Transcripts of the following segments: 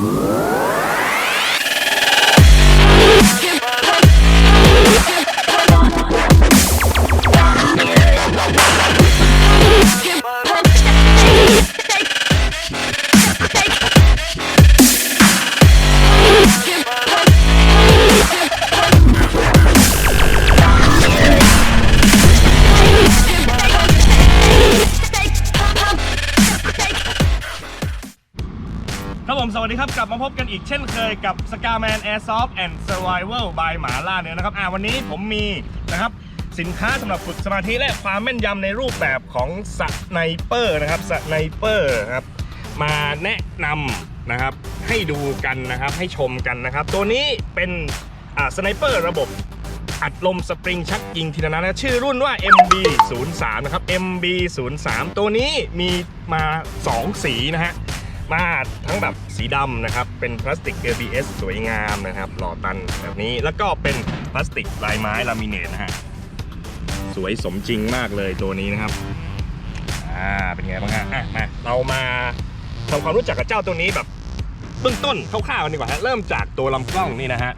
ค สวัสดีครับ กลับมาพบกันอีกเช่นเคยกับ s c a r m a n Airsoft and Survival by หมาล่าเนื้อนะครับอ่าวันนี้ผมมีนะครับสินค้าสำหรับฝึกสมาธิและความแม่นยำในรูปแบบของสไนเปอร์นะครับสไนเปอร์ครับมาแนะนำนะครับให้ดูกันนะครับให้ชมกันนะครับ ตัวนี้เป็นอ่าสไนเปอร์ระบบอัดลมสปริงชักยิงทีละนัดนะชื่อรุ่นว่า MB 0 3นะครับ MB 0 3ตัวนี้มีมา 2 สีนะฮะ มาทั้งแบบสีดำนะครับ เป็นพลาสติก ABS สวยงามนะครับหล่อตันแบบนี้แล้วก็เป็นพลาสติกลายไม้ลามิเนตนะฮะสวยสมจริงมากเลยตัวนี้นะครับอ่าเป็นไงบ้างฮะอะมาเรามาทำความรู้จักกับเจ้าตัวนี้แบบเบื้องต้นคร่าวๆกันดีกว่าฮะเริ่มจากตัวลำกล้องนี่นะฮะ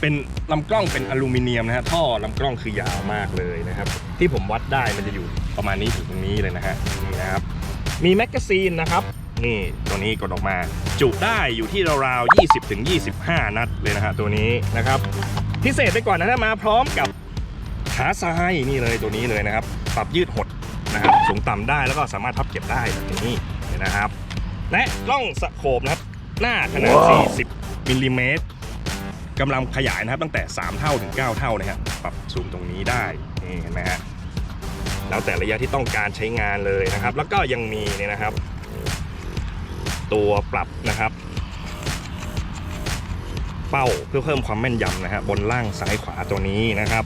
เป็นลำกล้องเป็นอลูมิเนียมนะฮะท่อลำกล้องคือยาวมากเลยนะครับ ที่ผมวัดได้มันจะอยู่ประมาณนี้ถึงตรงนี้เลยนะฮะนี่นะครับมีแมกกาซีนนะครับ นี่ตัวนี้กดออกมา จุได้อยู่ที่ราวๆ20ถึง25 นัดเลยนะฮะตัวนี้นะครับ พิเศษไปก่อนนะฮะมาพร้อมกับขาซ้ายนี่เลยตัวนี้เลยนะครับ ปรับยืดหดนะครับสูงต่ำได้แล้วก็สามารถพับเก็บได้แบบนี้นะครับ และกล้องสโคปนะครับ หน้าขนาด 40มิลลิเมตรกำลังขยายนะครับตั้งแต่ 3 เท่าถึง 9 เท่านะครับปรับซูมตรงนี้ได้นี่เห็นไหมฮะแล้วแต่ระยะที่ต้องการใช้งานเลยนะครับ แล้วก็ยังมีเนี่ยนะครับ ตัวปรับนะครับ เป้าเพื่อเพิ่มความแม่นยำนะฮะบนล่างซ้ายขวาตัวนี้นะครับ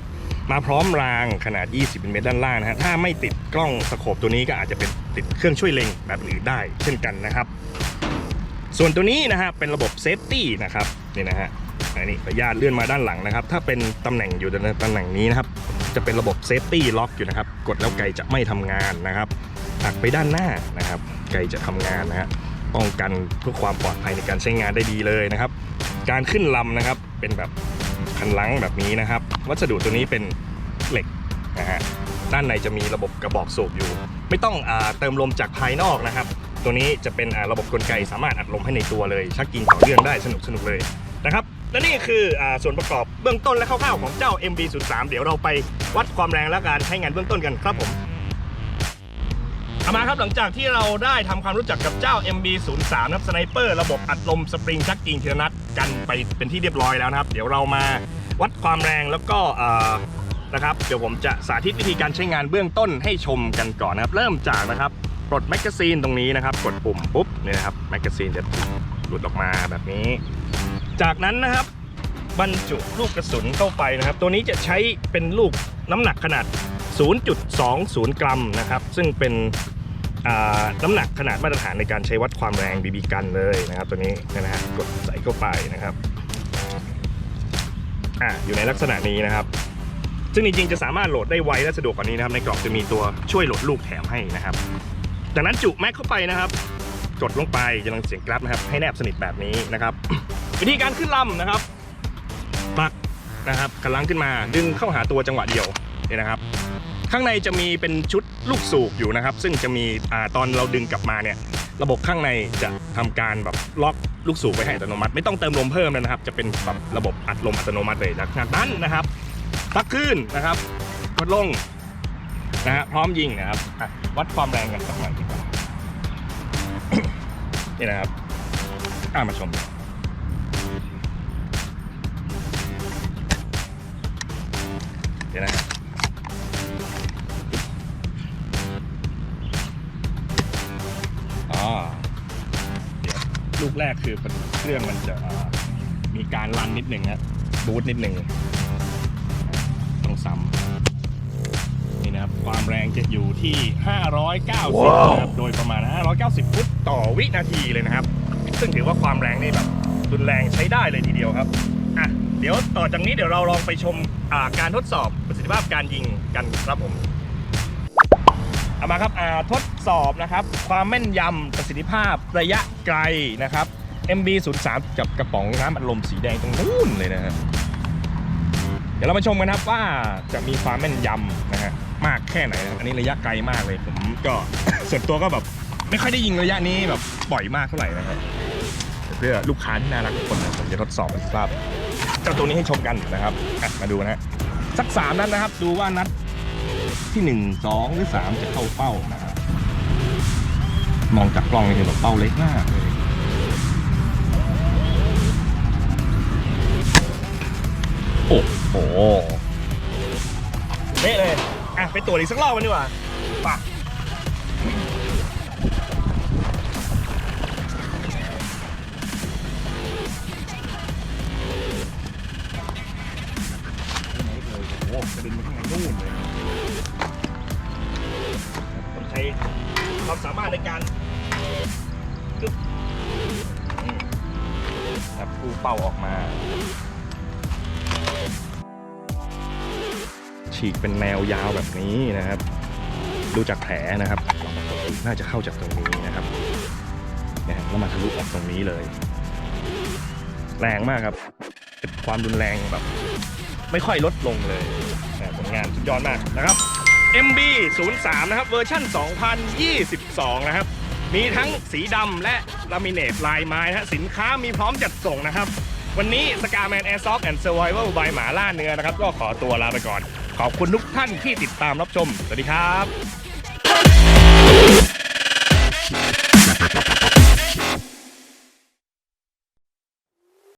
มาพร้อมรางขนาด 20มิลิเมตรด้านล่างนะฮะถ้าไม่ติดกล้องสโคปตัวนี้ก็อาจจะเป็นติดเครื่องช่วยเล็งแบบอื่นได้ เช่นกันนะครับ ส่วนตัวนี้นะฮะเป็นระบบเซฟตี้นะครับนี่นะฮะอันนี้ขออนุญาตเลื่อนมาด้านหลังนะครับ ถ้าเป็นตำแหน่งอยู่ในตำแหน่งนี้นะครับ จะเป็นระบบเซฟตี้ล็อกอยู่นะครับ กดแล้วไกจะไม่ทำงานนะครับหักไปด้านหน้านะครับ ไกจะทำงานนะฮะ ป้องกันเพื่อความปลอดภัยในการใช้งานได้ดีเลยนะครับ การขึ้นลำนะครับเป็นแบบคันลังแบบนี้นะครับ วัสดุตัวนี้เป็นเหล็กนะฮะด้านในจะมีระบบกระบอกสูบอยู่ ไม่ต้องอเติมลมจากภายนอกนะครับ ตัวนี้จะเป็นระบบกลไกสามารถอัดลมให้ในตัวเลย ชักกินต่อเนื่องได้สนุกสนุกเลยนะครับและนี่คืออส่วนประกอบเบื้องต้นและคร่าวๆของเจ้า MB03 เดี๋ยวเราไปวัดความแรงและการใช้งานเบื้องต้นกันครับผม เอามาครับหลังจากที่เราได้ทำความรู้จักกับเจ้า MB03 นะครับสไนเปอร์ระบบอัดลมสปริงชักกิ่งทีละนัดกันไปเป็นที่เรียบร้อยแล้วนะครับ เดี๋ยวเรามาวัดความแรงแล้วก็นะครับเดี๋ยวผมจะสาธิตวิธีการใช้งานเบื้องต้นให้ชมกันก่อนนะครับ เริ่มจากนะครับปลดแมกกาซีนตรงนี้นะครับ กดปุ่มปุ๊บเนี่ยนะครับแมกกาซีนจะหลุดออกมาแบบนี้ จากนั้นนะครับบรรจุลูกกระสุนเข้าไปนะครับ ตัวนี้จะใช้เป็นลูกน้ำหนักขนาด 0.20 กรัมนะครับ ซึ่งเป็น น้ำหนักขนาดมาตรฐานในการใช้วัดความแรงบีบีกันเลยนะครับ ตัวนี้นะฮะกดใส่เข้าไปนะครับอ่าอยู่ในลักษณะนี้นะครับซึ่งจริงๆจะสามารถโหลดได้ไวและสะดวกกว่านี้นะครับในกล่องจะมีตัวช่วยโหลดลูกแถมให้นะครับจากนั้นจุแม็กเข้าไปนะครับ กดลงไปจะลังเสียงกราฟนะครับ ให้แนบสนิทแบบนี้นะครับ วิธีการขึ้นลำนะครับปักนะครับกำลังขึ้นมาดึงเข้าหาตัวจังหวะเดียวนี่นะครับ ข้างในจะมีเป็นชุดลูกสูบอยู่นะครับ ซึ่งจะมีอตอนเราดึงกลับมาเนี่ย ระบบข้างในจะทำการแบบล็อกลูกสูบไว้ให้อัตโนมัติ ไม่ต้องเติมลมเพิ่มเลยนะครับ จะเป็นแบบระบบอัดลมอัตโนมัติเลยจากนั้นนะครับพักขึ้นนะครับกดลงนะฮะพร้อมยิงนะครับวัดความแรงกันสักหน่อยดีกว่านี่นะครับอ่ามาชมเดี๋ยวนะครับ ลูกแรกคือเป็นเครื่องมันจะเอ่อมีการรันนิดหนึ่งครับบูตนิดหนึ่งต้องซ้ำนี่นะครับ ความแรงจะอยู่ที่ 590นะครับโดยประมาณ 590 ฟุตต่อวินาทีเลยนะครับ ซึ่งถือว่าความแรงนี่แบบรุนแรงใช้ได้เลยทีเดียวครับอะเดี๋ยวต่อจากนี้เดี๋ยวเราลองไปชมอ่าการทดสอบประสิทธิภาพการยิงกันครับผม เอามาครับทดสอบนะครับ ความแม่นยำประสิทธิภาพระยะไกลนะครับ MB 0 3กับกระป๋องน้ำอัดลมสีแดงตรงนู้นเลยนะฮะเดี๋ยวเรามาชมกันครับว่าจะมีความแม่นยำนะฮะมากแค่ไหนครับอันนี้ระยะไกลมากเลยผมก็ส่วนตัวก็แบบไม่ค่อยได้ยิงระยะนี้แบบบ่อยมากเท่าไหร่นะครับเพื่อลูกค้าที่น่ารักทุกคนนะผมจะทดสอบสภาพเจ้าตัวนี้ให้ชมกันนะครับมาดูนะฮะสักสามนัดนะครับ ดูว่านัด ที่หนึ่งสองหรือสามจะเข้าเป้านะครับมองจากกล้องนี่คือแบบเป้าเล็กมากเลยโอ้โหเละเลย อะไปตรวจอีกสักรอบมันดีกว่าไป่ะ ความสามารถในการกึ๊บนี่ครับปูเป่าออกมา ฉีกเป็นแนวยาวแบบนี้นะครับ ดูจากแผลนะครับ น่าจะเข้าจากตรงนี้นะครับแล้วมาทะลุออกตรงนี้เลย แรงมากครับความรุนแรงแบบ ไม่ค่อยลดลงเลยผลงานสุดยอดมากนะครับ MB 0 3นะครับ เวอร์ชั่น 2022 นะครับ มีทั้งสีดำและลามิเนตลายไม้นะฮะสินค้ามีพร้อมจัดส่งนะครับ วันนี้สกาแมนแอร์ซอฟแอนด์เซอร์ไวเวลบายหมาล่าเนื้อนะครับ ก็ขอตัวลาไปก่อน ขอบคุณทุกท่านที่ติดตามรับชม สวัสดีครับ